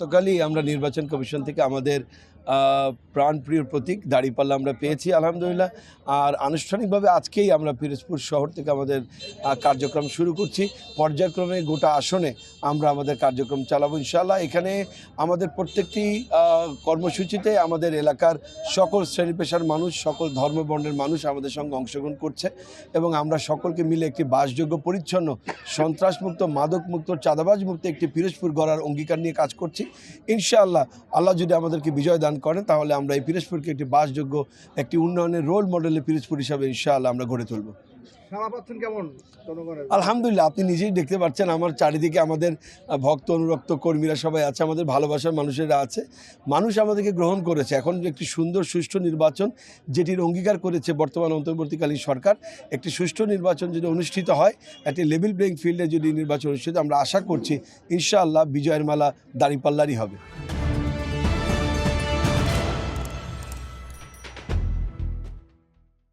গতকালই আমরা নির্বাচন কমিশন থেকে আমাদের প্রাণপ্রিয় প্রতীক দাড়িপাল্লা আমরা পেয়েছি, আলহামদুলিল্লাহ। আর আনুষ্ঠানিকভাবে আজকেই আমরা পিরোজপুর শহর থেকে আমাদের কার্যক্রম শুরু করছি। পর্যায়ক্রমে গোটা আসনে আমরা আমাদের কার্যক্রম চালাবো ইনশাল্লাহ এখানে আমাদের প্রত্যেকটি কর্মসূচিতে আমাদের এলাকার সকল শ্রেণি পেশার মানুষ, সকল ধর্মবর্ণের মানুষ আমাদের সঙ্গে অংশগ্রহণ করছে এবং আমরা সকলকে মিলে একটি বাসযোগ্য, পরিচ্ছন্ন, সন্ত্রাসমুক্ত, মাদকমুক্ত চাঁদাবাজ মুক্ত একটি পিরোজপুর গড়ার অঙ্গীকার নিয়ে কাজ করছি। ইনশাআল্লাহ, আল্লাহ যদি আমাদেরকে বিজয় দান করেন তাহলে আমরা এই পিরোজপুরকে একটি বাসযোগ্য একটি উন্নয়নের রোল মডেলে পিরোজপুর হিসাবে ইনশাআল্লাহ আমরা গড়ে তুলব। কেমন আলহামদুলিল্লাহ আপনি নিজেই দেখতে পাচ্ছেন আমার চারিদিকে আমাদের ভক্ত অনুরক্ত কর্মীরা সবাই আছে আমাদের ভালোবাসার মানুষেরা আছে। মানুষ আমাদেরকে গ্রহণ করেছে। এখন একটি সুন্দর সুষ্ঠু নির্বাচন যেটির অঙ্গীকার করেছে বর্তমান অন্তর্বর্তীকালীন সরকার একটি সুষ্ঠু নির্বাচন যদি অনুষ্ঠিত হয় একটি লেভেল প্লেইং ফিল্ডে যদি নির্বাচন অনুষ্ঠিত আমরা আশা করছি ইনশাআল্লাহ বিজয়ের মালা দাঁড়িপাল্লারই হবে।